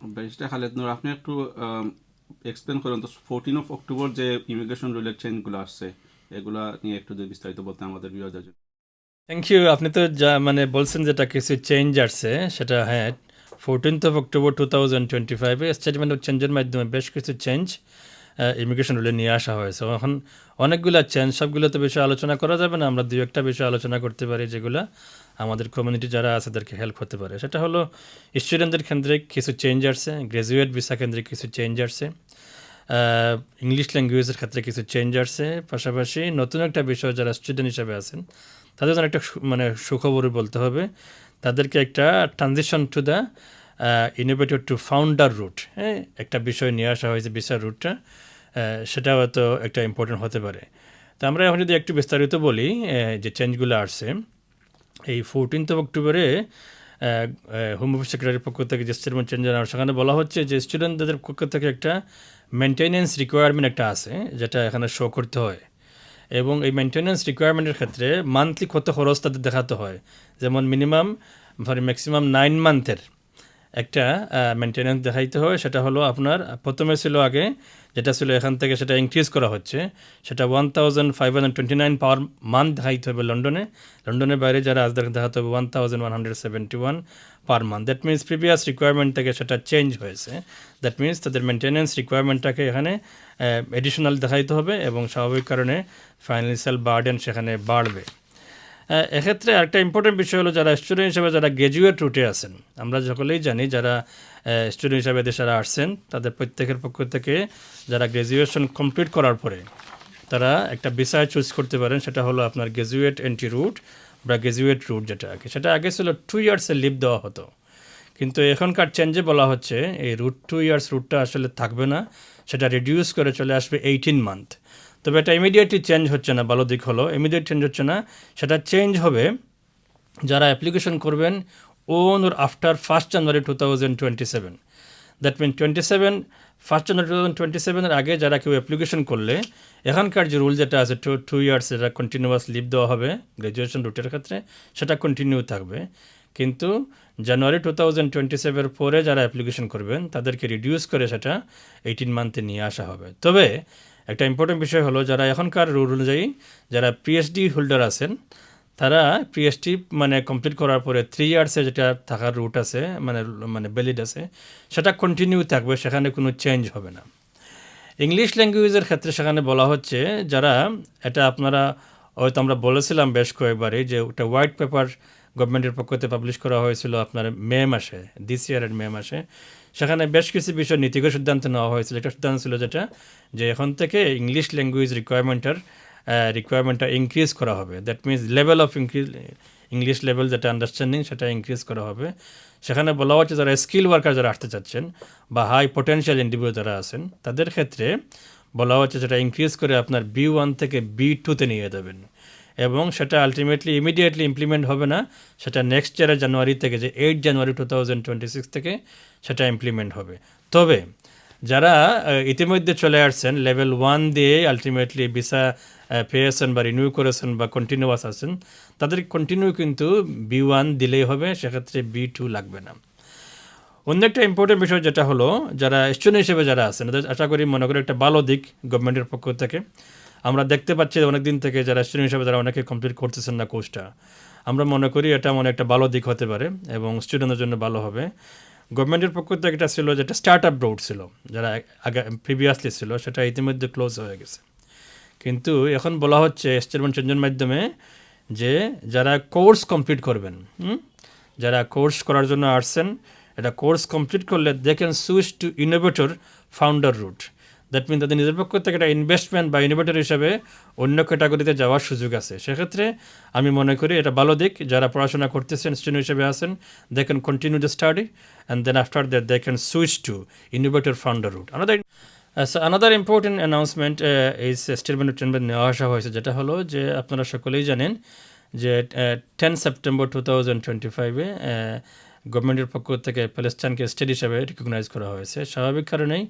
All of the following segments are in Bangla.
ব্যারিস্টার খালেদ আপনি একটু এক্সপ্লেন করুন তো ফোরটিন অফ অক্টোবর যে ইমিগ্রেশন রুলের চেঞ্জগুলো আসছে, এগুলা নিয়ে একটু যদি বিস্তারিত বলতে আমাদের বিরোধী থ্যাংক ইউ আপনি তো যা মানে বলছেন যেটা কিছু চেঞ্জ আসছে, সেটা হ্যাঁ fourteenth of October two thousand twenty ফাইভে স্টেটমেন্ট অফ চেঞ্জের মাধ্যমে বেশ কিছু চেঞ্জ ইমিগ্রেশন রুলে নিয়ে আসা হয়েছে। এখন অনেকগুলো চেঞ্জ সবগুলো তো বিষয়ে আলোচনা করা যাবে না, আমরা দু একটা বিষয় আলোচনা করতে পারি যেগুলো আমাদের কমিউনিটি যারা আছে তাদেরকে হেল্প হতে পারে। সেটা হলো স্টুডেন্টদের ক্ষেত্রে কিছু চেঞ্জ আসছে গ্র্যাজুয়েট ভিসা কেন্দ্রে কিছু চেঞ্জ আসছে ইংলিশ ল্যাঙ্গুয়েজের ক্ষেত্রে কিছু চেঞ্জ আসছে, পাশাপাশি নতুন একটা বিষয় যারা স্টুডেন্ট হিসাবে আছেন, তাদের জন্য একটা মানে সুখবরই বলতে হবে, তাদেরকে একটা transition to the innovative to founder route হ্যাঁ? একটা বিষয় নিয়ে আসা হয়েছে ভিসা রুটটা সেটা হয়তো একটা ইম্পর্টেন্ট হতে পারে। তা আমরা এখন যদি একটু বিস্তারিত বলি যে চেঞ্জগুলো আসছে, এই ফোরটিন্থ অফ অক্টোবরে হোম অফিস সেক্রেটারির পক্ষ থেকে যে স্টেটমেন্ট চেঞ্জ আনার সেখানে বলা হচ্ছে যে স্টুডেন্টদের পক্ষ থেকে একটা মেনটেনেন্স রিকোয়ারমেন্ট একটা আছে, যেটা এখানে শো করতে হয়। এবং এই মেনটেনেন্স রিকোয়ারমেন্টের ক্ষেত্রে মান্থলি কত খরচ তাদের দেখাতে হয়? যেমন মিনিমাম সরি ম্যাক্সিমাম নাইন মান্থের একটা মেনটেনেন্স দেখাইতে হয়। সেটা হলো আপনার, প্রথমে ছিল আগে, যেটা ছিল এখান থেকে সেটা ইনক্রিজ করা হচ্ছে। সেটা one thousand five hundred twenty nine per month দেখাইতে হবে লন্ডনে। লন্ডনের বাইরে যারা আজ দেখাতে হবে one thousand one hundred seventy one per month that means previous requirement থেকে সেটা চেঞ্জ হয়েছে। দ্যাট মিনস তাদের মেনটেনেন্স রিকোয়ারমেন্টটাকে এখানে এডিশনাল দেখাইতে হবে এবং স্বাভাবিক কারণে ফাইন্যান্সিয়াল বার্ডেন সেখানে বাড়বে। এক্ষেত্রে একটা ইম্পর্টেন্ট বিষয় হলো যারা স্টুডেন্ট হিসেবে, যারা গ্র্যাজুয়েট রুটে আছেন, আমরা সকলেই জানি যারা স্টুডেন্ট হিসাবে দেশে আসছেন, তাদের প্রত্যেকের পক্ষ থেকে যারা গ্র্যাজুয়েশন কমপ্লিট করার পরে তারা একটা বিষয় চুজ করতে পারেন, সেটা হলো আপনার গ্র্যাজুয়েট এন্ট্রি রুট বা গ্র্যাজুয়েট রুট যেটা আগে। সেটা আগে ছিল টু ইয়ার্সের লিভ দেওয়া হতো। কিন্তু এখনকার চেঞ্জে বলা হচ্ছে, এই রুট টু ইয়ার্স রুটটা আসলে থাকবে না, সেটা রিডিউস করে চলে আসবে এইটিন মান্থ তবে এটা ইমিডিয়েটলি চেঞ্জ হচ্ছে না, ভালো দিক হলো। ইমিডিয়েট চেঞ্জ হচ্ছে না। সেটা চেঞ্জ হবে যারা অ্যাপ্লিকেশন করবেন on or after first January two thousand twenty seven that mean twenty seven first January two thousand twenty সেভেনের আগে যারা কেউ অ্যাপ্লিকেশন করলে, এখানকার যে রুল যেটা আছে টু টু ইয়ার্স যেটা কন্টিনিউয়াস লিভ দেওয়া হবে গ্র্যাজুয়েশন রুটের ক্ষেত্রে, সেটা কন্টিনিউ থাকবে। কিন্তু জানুয়ারি টু থাউজেন্ড টোয়েন্টি সেভেনের পরে যারা অ্যাপ্লিকেশন করবেন, তাদেরকে রিডিউস করে সেটা এইটিন মান্থে নিয়ে আসা হবে। তবে একটা ইম্পর্টেন্ট বিষয় হলো, যারা এখনকার রুল অনুযায়ী যারা পিএইচডি হোল্ডার আছেন, তারা পিএইচডি মানে কমপ্লিট করার পরে থ্রি ইয়ার্সে যেটা থাকার রুট আছে মানে মানে ভ্যালিড আছে, সেটা কন্টিনিউ থাকবে, সেখানে কোনো চেঞ্জ হবে না। ইংলিশ ল্যাঙ্গুয়েজের ক্ষেত্রে সেখানে বলা হচ্ছে, যারা, এটা আপনারা হয়তো আমরা বলেছিলাম বেশ কয়েকবারই যে ওটা হোয়াইট পেপার গভর্নমেন্টের পক্ষ থেকে পাবলিশ করা হয়েছিল আপনার মে মাসে দিস ইয়ারের মে মাসে। সেখানে বেশ কিছু বিষয়, নীতিগত সিদ্ধান্ত নেওয়া হয়েছিল। একটা সিদ্ধান্ত ছিল যেটা, যে এখন থেকে ইংলিশ ল্যাঙ্গুয়েজ রিকোয়ারমেন্টের রিকোয়ারমেন্টটা ইনক্রিজ করা হবে। That means level of increase English level যেটা আন্ডারস্ট্যান্ডিং সেটা ইনক্রিজ করা হবে। সেখানে বলা হচ্ছে যারা স্কিল ওয়ার্কার যারা আসতে চাচ্ছেন বা হাই পোটেনশিয়াল ইন্ডিভিজুয়াল যারা আছেন, তাদের ক্ষেত্রে বলা হচ্ছে সেটা ইনক্রিজ করে আপনার বি ওয়ান থেকে বি টুতে নিয়ে যাবেন। এবং সেটা আলটিমেটলি ইমিডিয়েটলি ইমপ্লিমেন্ট হবে না, সেটা নেক্সট ইয়ারের জানুয়ারি থেকে যে eight January two thousand twenty six থেকে সেটা ইমপ্লিমেন্ট হবে। তবে যারা ইতিমধ্যে চলে আসছেন লেভেল ওয়ান দিয়ে আলটিমেটলি ভিসা পেয়েছেন বা রিনিউ করেছেন বা কন্টিনিউয়াস আছেন, তাদের কন্টিনিউ কিন্তু বি ওয়ান দিলেই হবে, সেক্ষেত্রে বি টু লাগবে না। অন্য একটা ইম্পর্টেন্ট বিষয় যেটা হলো, যারা স্টুডেন্ট হিসেবে যারা আছেন, আশা করি মনে করি একটা ভালো দিক গভর্নমেন্টের পক্ষ থেকে। আমরা দেখতে পাচ্ছি অনেক দিন থেকে যারা স্টুডেন্ট হিসেবে তারা অনেকে কমপ্লিট করতেছেন না কোর্সটা আমরা মনে করি এটা মনে একটা ভালো দিক হতে পারে এবং স্টুডেন্টদের জন্য ভালো হবে। গভর্নমেন্টের পক্ষ থেকে এটা ছিল যেটা স্টার্ট আপ রোড ছিল, যারা আগে প্রিভিয়াসলি ছিল, সেটা ইতিমধ্যে ক্লোজ হয়ে গেছে। কিন্তু এখন বলা হচ্ছে স্টেটমেন্ট চেঞ্জের মাধ্যমে যে যারা কোর্স কমপ্লিট করবেন? যারা কোর্স করার জন্য আসছেন এটা কোর্স কমপ্লিট করলে they can switch to innovator founder route that mean তাদের নিজের পক্ষ থেকে একটা ইনভেস্টমেন্ট বা ইনোভেটর হিসাবে অন্য ক্যাটাগরিতে যাওয়ার সুযোগ আছে। সেক্ষেত্রে আমি মনে করি এটা ভালো দিক। যারা পড়াশোনা করতেছেন স্টুডেন্ট হিসেবে আছেন they can continue the study and then after that they can switch to innovator founder route another another important announcement এই স্টেটমেন্ট টেনমেন্ট নেওয়া আসা হয়েছে। যেটা হলো যে আপনারা সকলেই জানেন যে ten September two thousand twenty ফাইভে গভর্নমেন্টের পক্ষ থেকে প্যালেস্টাইনকে স্টেট হিসাবে রিকগনাইজ করা হয়েছে স্বাভাবিক কারণেই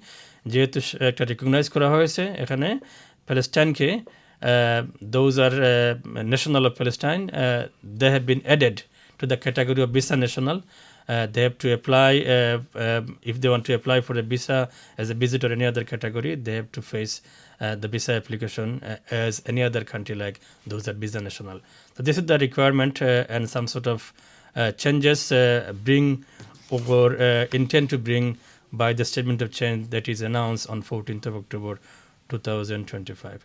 যেহেতু একটা রিকগনাইজ করা হয়েছে এখানে প্যালেস্টাইনকে those are national of Palestine they have been added to the category of visa national Uh, they have to apply uh, uh, if they want to apply for a visa as a visitor or any other category they have to face the visa application as any other country like those that visa national so this is the requirement and some sort of Uh, changes uh, bring or uh, intend to bring by the statement of change that is announced on 14th of October 2025.